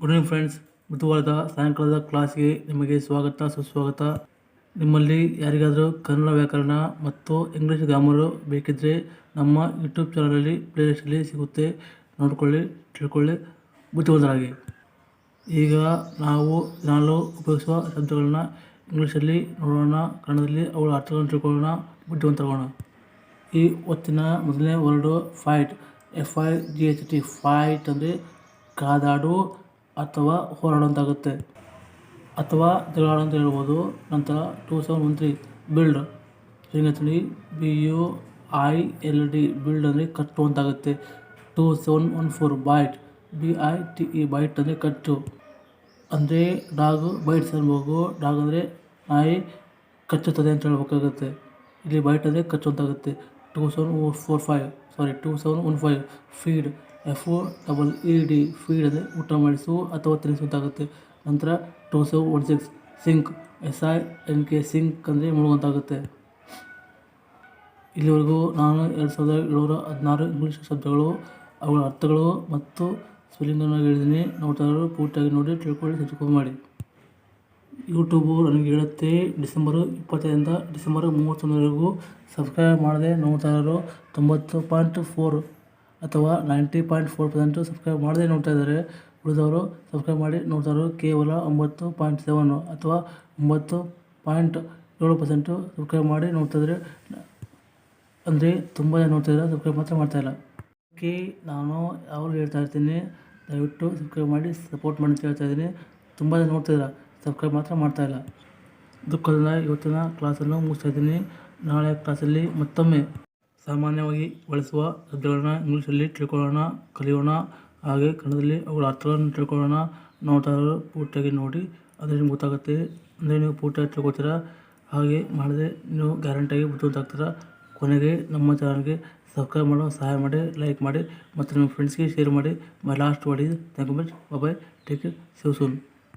Good evening friends ಬುಧವಾರದ ಸಾಯಂಕಾಲದ ಕ್ಲಾಸ್ಗೆ ನಿಮಗೆ ಸ್ವಾಗತ, ಸುಸ್ವಾಗತ. ನಿಮ್ಮಲ್ಲಿ ಯಾರಿಗಾದರೂ ಕನ್ನಡ ವ್ಯಾಕರಣ ಮತ್ತು ಇಂಗ್ಲೀಷ್ ಗ್ರಾಮರು ಬೇಕಿದ್ದರೆ ನಮ್ಮ ಯೂಟ್ಯೂಬ್ ಚಾನಲಲ್ಲಿ ಪ್ಲೇಲಿಸ್ಟಲ್ಲಿ ಸಿಗುತ್ತೆ. ನೋಡಿಕೊಳ್ಳಿ, ತಿಳ್ಕೊಳ್ಳಿ. ಬುದ್ಧಿವಂತರಾಗಿ ಈಗ ನಾವು ನಾನು ಉಪಯೋಗಿಸುವ ಶಬ್ದಗಳನ್ನ ಇಂಗ್ಲೀಷಲ್ಲಿ ನೋಡೋಣ. ಕನ್ನಡದಲ್ಲಿ ಅವುಗಳ ಅರ್ಥಗಳನ್ನು ತಿಳ್ಕೊಳ್ಳೋಣ. ಬುದ್ಧಿವಂತರಾಗೋಣ. ಈ ಹೊತ್ತಿನ ಮೊದಲನೇ word fight F I G H T fight ಅಂದರೆ ಕಾದಾಡು ಅಥವಾ ಹೋರಾಡುವಂತಾಗುತ್ತೆ. ಅಥವಾ ಅಂತ ಹೇಳ್ಬೋದು. ನಂತರ two seven one three build ಹೇಳಿ B U I L D build ಅಂದರೆ ಕಟ್ಟು ಅಂತಾಗುತ್ತೆ two seven one four bite B I T E bite ಅಂದರೆ ಕಟ್ಟು. ಅಂದರೆ ಡಾಗು ಬೈಟ್ಸ್ ಅನ್ಬೋದು ಡಾಗ್ ಅಂದರೆ ನಾಯಿ ಕಚ್ಚುತ್ತದೆ ಅಂತ ಹೇಳ್ಬೇಕಾಗುತ್ತೆ. ಇಲ್ಲಿ ಬೈಟ್ ಅಂದರೆ ಕಚ್ಚುವಂತಾಗುತ್ತೆ. Two seven four five sorry two seven one five feed F O double E D feed ಅಂದರೆ ಊಟ ಮಾಡಿಸು ಅಥವಾ ತಿನ್ನಿಸುವಂತಾಗುತ್ತೆ. ನಂತರ two seven one six sink S I N K sink ಅಂದರೆ ಮುಳುಗುವಂತಾಗುತ್ತೆ. ಇಲ್ಲಿವರೆಗೂ ನಾನು ಎರಡು ಸಾವಿರದ ಏಳ್ನೂರ ಹದಿನಾರು ಇಂಗ್ಲೀಷ್ ಶಬ್ದಗಳು, ಅವುಗಳ ಅರ್ಥಗಳು ಮತ್ತು ಸ್ಪೆಲ್ಲಿಂಗನ್ನು ಹೇಳಿದ್ದೀನಿ. ನೋಡ್ತಾ ಪೂರ್ತಿಯಾಗಿ ನೋಡಿ, ತಿಳ್ಕೊಳ್ಳಿ ಸಬ್ಸ್ಕ್ರೈಬ್ ಮಾಡಿ. ಯೂಟ್ಯೂಬು ನನಗೆ ಹೇಳುತ್ತೆ, ಡಿಸೆಂಬರು ಇಪ್ಪತ್ತೈದರಿಂದ ಡಿಸೆಂಬರ್ ಮೂವತ್ತೊಂದರವರೆಗೂ ಸಬ್ಸ್ಕ್ರೈಬ್ ಮಾಡದೆ ನೋಡ್ತಾ ತೊಂಬತ್ತು ಪಾಯಿಂಟ್ ಫೋರ್ ಅಥವಾ ninety point four percent subscribe ಮಾಡದೇ ನೋಡ್ತಾ ಇದ್ದಾರೆ ಉಳಿದವರು ಸಬ್ಸ್ಕ್ರೈಬ್ ಮಾಡಿ ನೋಡ್ತಾ ಇರೋರು ಕೇವಲ ಒಂಬತ್ತು ಪಾಯಿಂಟ್ ಸೆವೆನ್ನು ಅಥವಾ ಒಂಬತ್ತು ಪಾಯಿಂಟ್ ಏಳು ಪರ್ಸೆಂಟು ಸಬ್ಸ್ಕ್ರೈಬ್ ಮಾಡಿ ನೋಡ್ತಾ ಇದ್ದಾರೆ ಅಂದರೆ ತುಂಬ ಜನ ನೋಡ್ತಾ ಇದ್ದಾರೆ ಸಬ್ಸ್ಕ್ರೈಬ್ ಮಾತ್ರ ಮಾಡ್ತಾಯಿಲ್ಲ. ಓಕೆ ನಾನು ಯಾವಾಗಲೂ ಹೇಳ್ತಾ ಇರ್ತೀನಿ, ದಯವಿಟ್ಟು ಸಬ್ಸ್ಕ್ರೈಬ್ ಮಾಡಿ ಸಪೋರ್ಟ್ ಮಾಡಿ ಅಂತ ಹೇಳ್ತಾ ಇದ್ದೀನಿ. ತುಂಬ ಜನ ನೋಡ್ತಿಲ್ಲ ಸಬ್ಸ್ಕ್ರೈಬ್ ಮಾತ್ರ ಮಾಡ್ತಾಯಿಲ್ಲ ದುಃಖದಿಂದ ಇವತ್ತಿನ ಕ್ಲಾಸನ್ನು ಮುಗಿಸ್ತಾ ಇದ್ದೀನಿ ನಾಳೆ ಕ್ಲಾಸಲ್ಲಿ ಮತ್ತೊಮ್ಮೆ ಸಾಮಾನ್ಯವಾಗಿ ಬಳಸುವ ಶಬ್ದಗಳನ್ನ ಇಂಗ್ಲೀಷಲ್ಲಿ ತಿಳ್ಕೊಳ್ಳೋಣ, ಕಲಿಯೋಣ. ಹಾಗೆ ಕನ್ನಡದಲ್ಲಿ ಅವುಗಳ ಅರ್ಥಗಳನ್ನು ತಿಳ್ಕೊಳ್ಳೋಣ. ನೋಟಾರು ಪೂರ್ತಿಯಾಗಿ ನೋಡಿ ಅಂದರೆ ನಿಮ್ಗೆ ಗೊತ್ತಾಗುತ್ತೆ. ಅಂದರೆ ನೀವು ಪೂರ್ತಿಯಾಗಿ ತಿಳ್ಕೊತೀರ ಹಾಗೆ ಮಾಡಿದ್ರೆ ನೀವು ಗ್ಯಾರಂಟಿಯಾಗಿ ಬುದ್ಧಿವಂತ ಕೊನೆಗೆ ನಮ್ಮ ಚಾನಲ್ಗೆ ಸಬ್ಸ್ಕ್ರೈಬ್ ಮಾಡೋ, ಸಹಾಯ ಮಾಡಿ, ಲೈಕ್ ಮಾಡಿ, ಮತ್ತು ನಿಮ್ಮ ಫ್ರೆಂಡ್ಸ್ಗೆ ಶೇರ್ ಮಾಡಿ. My last is thank you much. Bye take care save soon